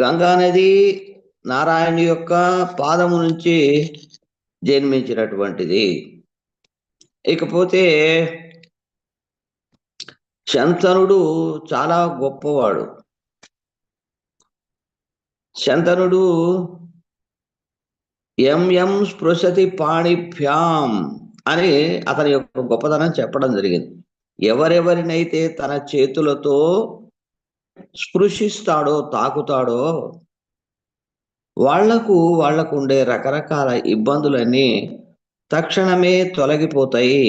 గంగా నది నారాయణ యొక్క పాదము నుంచి జన్మించినటువంటిది. ఇకపోతే శంతనుడు చాలా గొప్పవాడు. శంతనుడు ఎం ఎం స్పృశతి పాణిభ్యాం అని అతని యొక్క గొప్పతనం చెప్పడం జరిగింది. ఎవరెవరినైతే తన చేతులతో స్పృశిస్తాడో తాకుతాడో వాళ్ళకు వాళ్ళకు ఉండే రకరకాల ఇబ్బందులన్నీ తక్షణమే తొలగిపోతాయి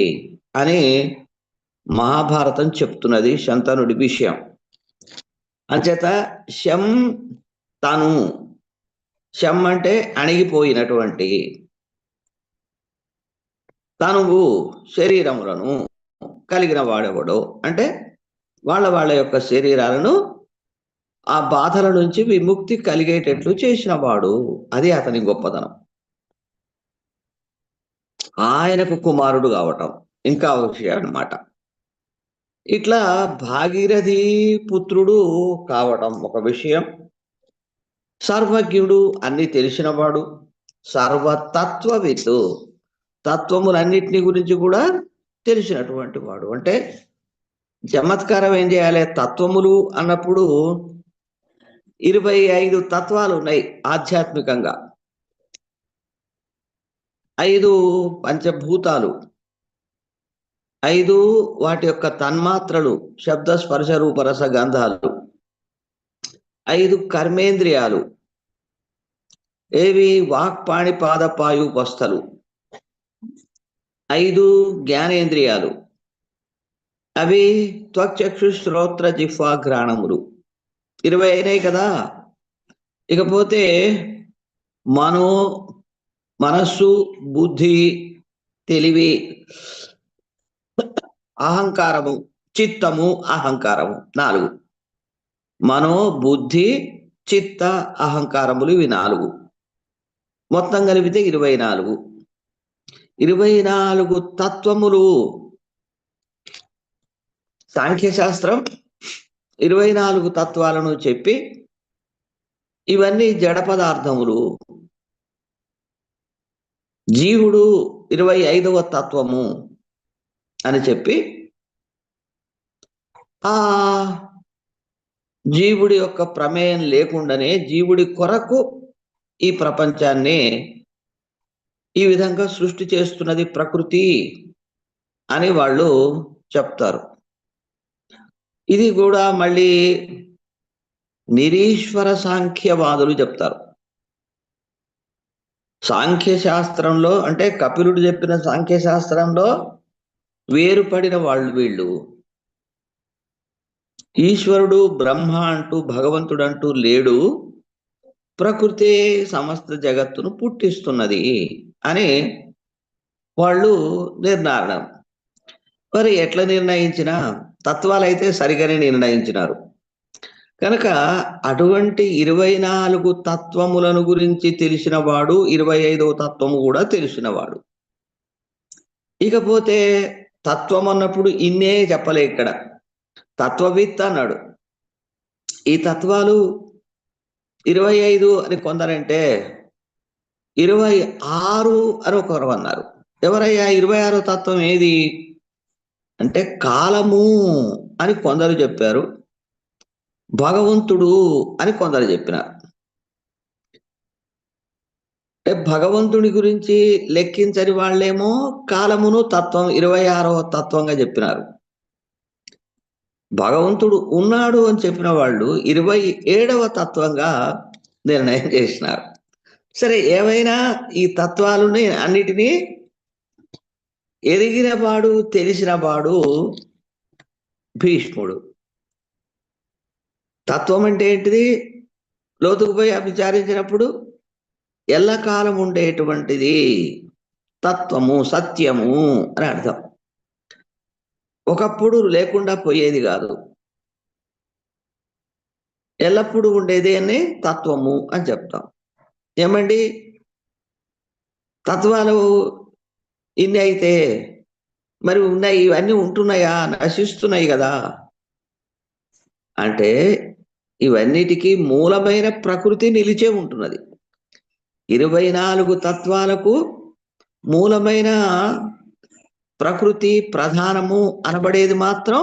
అని మహాభారతం చెప్తున్నది శంతనుడి విషయం. అంచేత శం తను శం అంటే అణిగిపోయినటువంటి తనువు శరీరములను కలిగిన వాడెవడో అంటే వాళ్ళ వాళ్ళ యొక్క శరీరాలను ఆ బాధల నుంచి విముక్తి కలిగేటట్లు చేసిన వాడు అది అతని గొప్పతనం. ఆయనకు కుమారుడు కావటం ఇంకా విషయం అన్నమాట. ఇట్లా భాగీరథి పుత్రుడు కావటం ఒక విషయం. సర్వజ్ఞుడు అన్ని తెలిసినవాడు సర్వతత్వవిత్ తత్వములన్నిటిని గురించి కూడా తెలిసినటువంటి వాడు. అంటే చమత్కారం ఏం చేయాలి? తత్వములు అన్నప్పుడు ఇరవై ఐదు తత్వాలు ఉన్నాయి ఆధ్యాత్మికంగా. ఐదు పంచభూతాలు. ఐదు వాటి యొక్క తన్మాత్రలు శబ్ద స్పర్శ రూపరస గంధాలు. ఐదు కర్మేంద్రియాలు. ఏవి? వాక్పాణి పాదపాయు వస్తలు. ఐదు జ్ఞానేంద్రియాలు. అవి త్వచక్షు శ్రోత్ర జిఫ్వా గ్రాణములు ఇరవై అయినాయి కదా? ఇకపోతే మనో మనస్సు బుద్ధి తెలివి అహంకారము చిత్తము అహంకారము నాలుగు. మనో బుద్ధి చిత్త అహంకారములు ఇవి నాలుగు. మొత్తం కలిపితే ఇరవై నాలుగు. ఇరవై నాలుగు తత్వములు. సాంఖ్యశాస్త్రం ఇరవై నాలుగు తత్వాలను చెప్పి ఇవన్నీ జడ పదార్థములు. జీవుడు ఇరవై ఐదవ తత్వము అని చెప్పి ఆ జీవుడి యొక్క ప్రమేయం లేకుండానే జీవుడి కొరకు ఈ ప్రపంచాన్ని ఈ విధంగా సృష్టి చేస్తున్నది ప్రకృతి అని వాళ్ళు చెప్తారు. ఇది కూడా మళ్ళీ నిరీశ్వర సాంఖ్యవాదులు చెప్తారు. సాంఖ్య శాస్త్రంలో అంటే కపిలుడు చెప్పిన సాంఖ్య శాస్త్రంలో వేరుపడిన వాళ్ళు వీళ్ళు. ఈశ్వరుడు బ్రహ్మ అంటూ భగవంతుడు అంటూ లేడు. ప్రకృతి సమస్త జగత్తును పుట్టిస్తున్నది అని వాళ్ళు నిర్ణయం మరి ఎట్లా నిర్ణయించిన తత్వాలైతే సరిగానే నిర్ణయించినారు కనుక అటువంటి ఇరవై నాలుగు తత్వములను గురించి తెలిసినవాడు ఇరవై ఐదవ తత్వము కూడా తెలిసినవాడు ఇకపోతే తత్వం అన్నప్పుడు ఇన్నే చెప్పలే ఇక్కడ. తత్వవిత్ అన్నాడు. ఈ తత్వాలు ఇరవై ఐదు అని కొందరంటే ఇరవై ఆరు అని ఒకరు అన్నారు. ఎవరయ్యా ఇరవై ఆరో తత్వం ఏది? అంటే కాలము అని కొందరు చెప్పారు భగవంతుడు అని కొందరు చెప్పినారు. అంటే భగవంతుడి గురించి లెక్కించని వాళ్ళేమో కాలమును తత్వం ఇరవై ఆరవ తత్వంగా చెప్పినారు. భగవంతుడు ఉన్నాడు అని చెప్పిన వాళ్ళు ఇరవై ఏడవ తత్వంగా నిర్ణయం చేసినారు. సరే ఏమైనా ఈ తత్వాలని అన్నిటినీ ఎరిగినవాడు తెలిసినవాడు భీష్ముడు. తత్వం అంటే ఏంటిది? లోతుకు పోయి విచారించినప్పుడు ఎల్లకాలం ఉండేటువంటిది తత్వము సత్యము అని అర్థం. ఒకప్పుడు లేకుండా పోయేది కాదు. ఎల్లప్పుడూ ఉండేది అని తత్వము అని చెప్తాం. ఏమండి? తత్వాలు ఇన్ని అయితే మరి ఉన్నాయి ఇవన్నీ ఉంటున్నాయా? నశిస్తున్నాయి కదా. అంటే ఇవన్నిటికీ మూలమైన ప్రకృతి నిలిచే ఉంటున్నది. ఇరవై నాలుగు తత్వాలకు మూలమైన ప్రకృతి ప్రధానము అనబడేది మాత్రం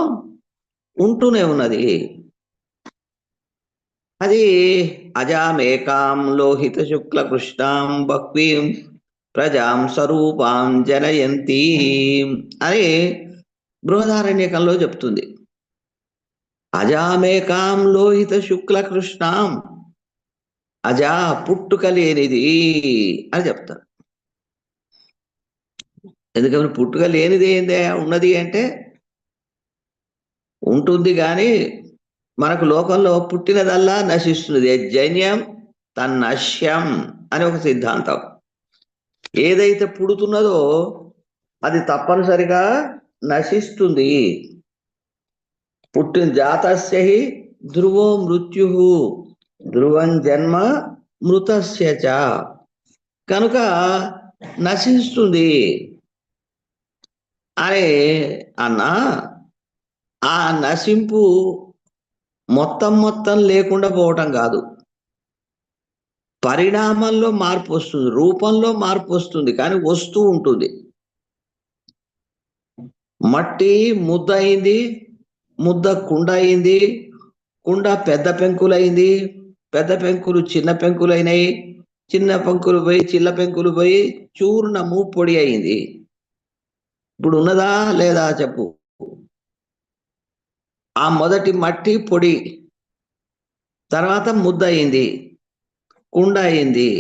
ఉంటూనే ఉన్నది. అది అజామేకాం లోహిత శుక్ల కృష్ణాం బక్వీం ప్రజాం స్వరూపాం జనయంతి అని బృహదారణ్యకంలో చెప్తుంది. అజామేకాం లోహిత శుక్ల కృష్ణాం అజా పుట్టుక లేనిది అని చెప్తారు. ఎందుకంటే పుట్టుక లేనిది ఏందే? ఉన్నది అంటే ఉంటుంది కానీ మనకు లోకంలో పుట్టినదల్లా నశిస్తున్నది జన్యం తన్నశ్యం అని ఒక సిద్ధాంతం. ఏదైతే పుడుతున్నదో అది తప్పనిసరిగా నశిస్తుంది. పుట్టిన జాతస్యహి ధ్రువో మృత్యు. ధ్రువం జన్మ మృతస్యచ కనుక నశిస్తుంది. అని అన్న ఆ నశింపు మొత్తం మొత్తం లేకుండా పోవటం కాదు. పరిణామంలో మార్పు వస్తుంది రూపంలో మార్పు వస్తుంది కానీ వస్తూ ఉంటుంది. మట్టి ముద్ద అయింది ముద్ద కుండ అయింది కుండ పెద్ద పెంకులైంది పెద్ద పెంకులు చిన్న పెంకులైనాయి చిన్న పెంకులు పోయి చిన్న పెంకులు పోయి చూర్ణము పొడి అయింది. ఇప్పుడు ఉన్నదా లేదా చెప్పు. ఆ మొదటి మట్టి పొడి తర్వాత ముద్ద అయింది కుండ అయింది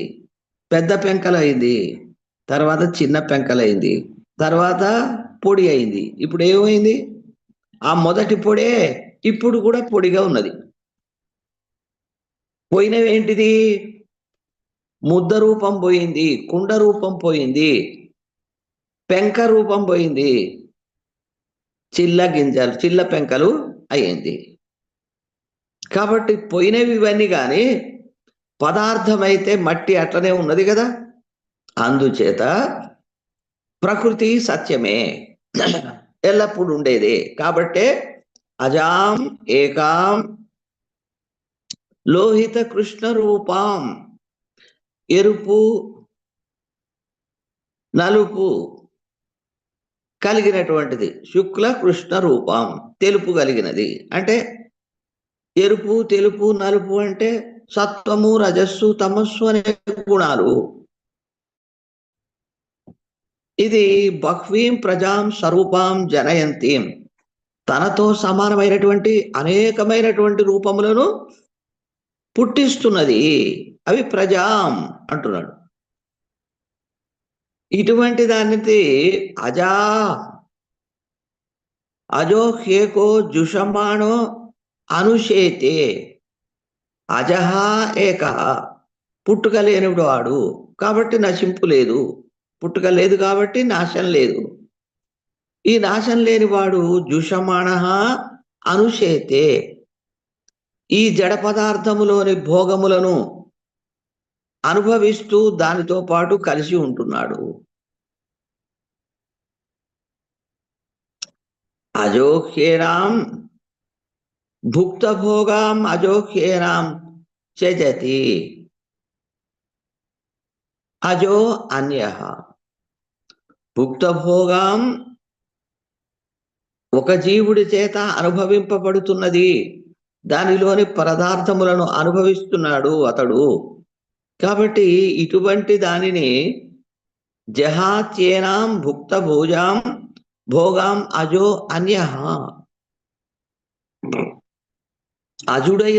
పెద్ద పెంకలైంది తర్వాత చిన్న పెంకలైంది తర్వాత పొడి అయింది. ఇప్పుడు ఏమైంది? ఆ మొదటి పొడే ఇప్పుడు కూడా పొడిగా ఉన్నది. పోయినవి ఏంటిది? ముద్ద రూపం పోయింది కుండ రూపం పోయింది పెంక రూపం పోయింది చిల్ల గింజలు చిల్ల పెంకలు అయ్యింది. కాబట్టి పోయినవి ఇవన్నీ కానీ పదార్థమైతే మట్టి అట్లనే ఉన్నది కదా. అందుచేత ప్రకృతి సత్యమే. ఎల్లప్పుడు ఉండేది. కాబట్టే అజాం ఏకాం లోహిత కృష్ణ రూపం. ఎరుపు నలుపు కలిగినటువంటిది. శుక్ల కృష్ణ రూపం. తెలుపు కలిగినది. అంటే ఎరుపు తెలుపు నలుపు అంటే సత్వము రజస్సు తమస్సు అనే గుణాలు. ఇది బహ్వీం ప్రజాం స్వరూపాం జనయంతీం. తనతో సమానమైనటువంటి అనేకమైనటువంటి రూపములను పుట్టిస్తున్నది. అవి ప్రజాం అంటున్నాడు. ఇటువంటి దానికి అజా అజో హేకో జుషమాణో అనుషేతే. అజహ ఏక. పుట్టుక లేనివాడు వాడు. కాబట్టి నశింపు లేదు. పుట్టుక లేదు కాబట్టి నాశం లేదు. ఈ నాశం లేనివాడు జుషమాణ అనుషేతే ఈ జడ పదార్థములోని భోగములను అనుభవిస్తూ దానితో పాటు కలిసి ఉంటున్నాడు. అజోహ్యేనాం భుక్తభోగాం అజోహ్యేనాం త్యజతి అజో అన్య భుక్తభోగాం ఒక జీవుడి చేత అనుభవింపబడుతున్నది. దానిలోని పదార్థములను అనుభవిస్తున్నాడు అతడు. కాబట్టి ఇటువంటి దానిని జహాత్యేనాం భుక్త భోజాం భోగాం అజో అన్య. आज जुड़ा